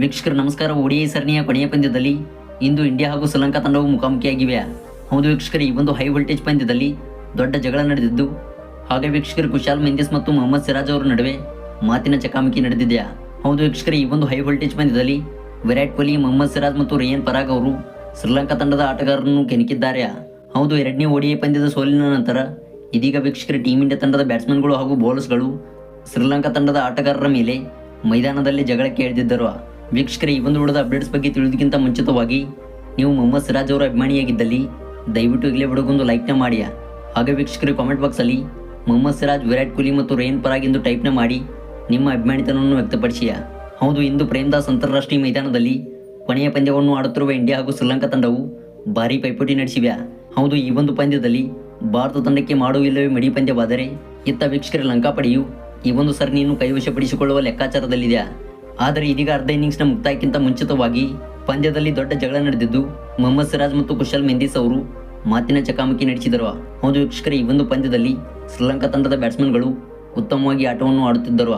ವೀಕ್ಷಕರು ನಮಸ್ಕಾರ ಒಡಿಐ ಸರಣಿಯ ಕೊನೆಯ ಪಂದ್ಯದಲ್ಲಿ ಇಂದು ಇಂಡಿಯಾ ಹಾಗೂ ಶ್ರೀಲಂಕಾ ತಂಡವು ಮುಖಾಮುಖಿಯಾಗಿವೆ. ಹೌದು ವೀಕ್ಷಕರು, ಈ ಒಂದು ಹೈ ವೋಲ್ಟೇಜ್ ಪಂದ್ಯದಲ್ಲಿ ದೊಡ್ಡ ಜಗಳ ನಡೆದಿದ್ದು, ಹಾಗೆ ವೀಕ್ಷಕರು ಕುಶಾಲ್ ಮೆಂದಿಸ್ ಮತ್ತು ಮೊಹಮ್ಮದ್ ಸಿರಾಜ್ ಅವರ ನಡುವೆ ಮಾತಿನ ಚಕಾಮಕಿ ನಡೆದಿದೆಯಾ ಹೌದು ವೀಕ್ಷಕರು, ಈ ಒಂದು ಹೈ ವೋಲ್ಟೇಜ್ ಪಂದ್ಯದಲ್ಲಿ ವಿರಾಟ್ ಕೊಹ್ಲಿ, ಮೊಹಮ್ಮದ್ ಸಿರಾಜ್ ಮತ್ತು ರಿಯನ್ ಪರಾಗ್ ಅವರು ಶ್ರೀಲಂಕಾ ತಂಡದ ಆಟಗಾರರನ್ನು ಕೆಣಕಿದ್ದಾರೆ. ಹೌದು, ಎರಡನೇ ಒಡಿಐ ಪಂದ್ಯದ ಸೋಲಿನ ನಂತರ ಇದೀಗ ವೀಕ್ಷಕರು ಟೀಮ್ ಇಂಡಿಯಾ ತಂಡದ ಬ್ಯಾಟ್ಸ್ಮನ್ಗಳು ಹಾಗೂ ಬೌಲರ್ಸ್ಗಳು ಶ್ರೀಲಂಕಾ ತಂಡದ ಆಟಗಾರರ ಮೇಲೆ ಮೈದಾನದಲ್ಲಿ ಜಗಳಕ್ಕೆ ಇಳಿದಿದ್ದರು ವೀಕ್ಷಕರೇ, ಈ ಒಂದು ವಿಡಿಯೋದ ಅಪ್ಡೇಟ್ಸ್ ಬಗ್ಗೆ ತಿಳಿದಕ್ಕಿಂತ ಮುಂಚಿತವಾಗಿ ನೀವು ಮೊಹಮ್ಮದ್ ಸಿರಾಜ್ ಅವರ ಅಭಿಮಾನಿಯಾಗಿದ್ದಲ್ಲಿ ದಯವಿಟ್ಟು ಇಲ್ಲೇ ಬಿಡೋಗೊಂದು ಲೈಕ್ನ ಮಾಡಿ. ಹಾಗೆ ವೀಕ್ಷಕರು ಕಾಮೆಂಟ್ ಬಾಕ್ಸಲ್ಲಿ ಮೊಹಮ್ಮದ್ ಸಿರಾಜ್, ವಿರಾಟ್ ಕೊಹ್ಲಿ ಮತ್ತು ರೇನ್ ಪರಾಗ್ ಎಂದು ಟೈಪ್ನ ಮಾಡಿ ನಿಮ್ಮ ಅಭಿಮಾನಿತನವನ್ನು ವ್ಯಕ್ತಪಡಿಸಿಯ ಹೌದು, ಇಂದು ಪ್ರೇಮದಾಸ್ ಅಂತಾರಾಷ್ಟ್ರೀಯ ಮೈದಾನದಲ್ಲಿ ಕೊನೆಯ ಪಂದ್ಯವನ್ನು ಆಡುತ್ತಿರುವ ಇಂಡಿಯಾ ಹಾಗೂ ಶ್ರೀಲಂಕಾ ತಂಡವು ಭಾರಿ ಪೈಪೋಟಿ ನಡೆಸಿವೆ. ಹೌದು, ಈ ಒಂದು ಪಂದ್ಯದಲ್ಲಿ ಭಾರತ ತಂಡಕ್ಕೆ ಮಾಡುವಿಲ್ಲವೇ ಮಡಿ ಪಂದ್ಯವಾದರೆ, ಇತ್ತ ವೀಕ್ಷಕರ, ಲಂಕಾ ಪಡೆಯು ಈ ಒಂದು ಸರಣಿಯನ್ನು ಕೈವಶಪಡಿಸಿಕೊಳ್ಳುವ ಲೆಕ್ಕಾಚಾರದಲ್ಲಿದೆ. ಆದರೆ ಇದೀಗ ಅರ್ಧ ಇನ್ನಿಂಗ್ಸ್ನ ಮುಕ್ತಾಯಕ್ಕಿಂತ ಮುಂಚಿತವಾಗಿ ಪಂದ್ಯದಲ್ಲಿ ದೊಡ್ಡ ಜಗಳ ನಡೆದಿದ್ದು ಮೊಹಮ್ಮದ್ ಸಿರಾಜ್ ಮತ್ತು ಕುಶಲ್ ಮೆಂದಿಸ್ ಅವರು ಮಾತಿನ ಚಕಾಮಕಿ ನಡೆಸಿದರು. ಹೌದು ವೀಕ್ಷಕರೇ, ಈ ಒಂದು ಪಂದ್ಯದಲ್ಲಿ ಶ್ರೀಲಂಕಾ ತಂಡದ ಬ್ಯಾಟ್ಸ್ಮನ್ಗಳು ಉತ್ತಮವಾಗಿ ಆಟವನ್ನು ಆಡುತ್ತಿದ್ದರು.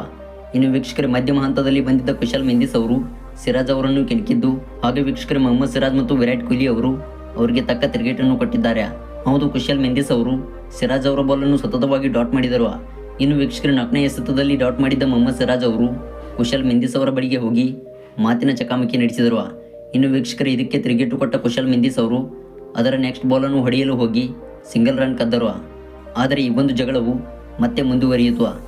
ಇನ್ನು ವೀಕ್ಷಕರ, ಮಧ್ಯಮ ಹಂತದಲ್ಲಿ ಬಂದಿದ್ದ ಕುಶಲ್ ಮೆಂದಿಸ್ ಅವರು ಸಿರಾಜ್ ಅವರನ್ನು ಕೆಣಕಿದ್ದು, ಹಾಗೆ ವೀಕ್ಷಕರ, ಮೊಹಮ್ಮದ್ ಸಿರಾಜ್ ಮತ್ತು ವಿರಾಟ್ ಕೊಹ್ಲಿ ಅವರು ಅವರಿಗೆ ತಕ್ಕ ತಿರುಗೇಟನ್ನು ಕೊಟ್ಟಿದ್ದಾರೆ. ಹೌದು, ಕುಶಲ್ ಮೆಂದಿಸ್ ಅವರು ಸಿರಾಜ್ ಅವರ ಬಾಲನ್ನು ಸತತವಾಗಿ ಡಾಟ್ ಮಾಡಿದರು. ಇನ್ನು ವೀಕ್ಷಕರ, ನಾಲ್ಕನೇ ಎಸೆತದಲ್ಲಿ ಡಾಟ್ ಮಾಡಿದ್ದ ಮೊಹಮ್ಮದ್ ಸಿರಾಜ್ ಅವರು ಕುಶಲ್ ಮೆಂದಿಸ್ ಅವರ ಬಳಿಗೆ ಹೋಗಿ ಮಾತಿನ ಚಕಾಮಕಿ ನಡೆಸಿದರು. ಇನ್ನು ವೀಕ್ಷಕರು, ಇದಕ್ಕೆ ತಿರುಗೇಟು ಕೊಟ್ಟ ಕುಶಲ್ ಮೆಂದಿಸ್ ಅವರು ಅದರ ನೆಕ್ಸ್ಟ್ ಬಾಲನ್ನು ಹೊಡೆಯಲು ಹೋಗಿ ಸಿಂಗಲ್ ರನ್ ಕದ್ದರು. ಆದರೆ ಈ ಒಂದು ಜಗಳವು ಮತ್ತೆ ಮುಂದುವರಿಯಿತು.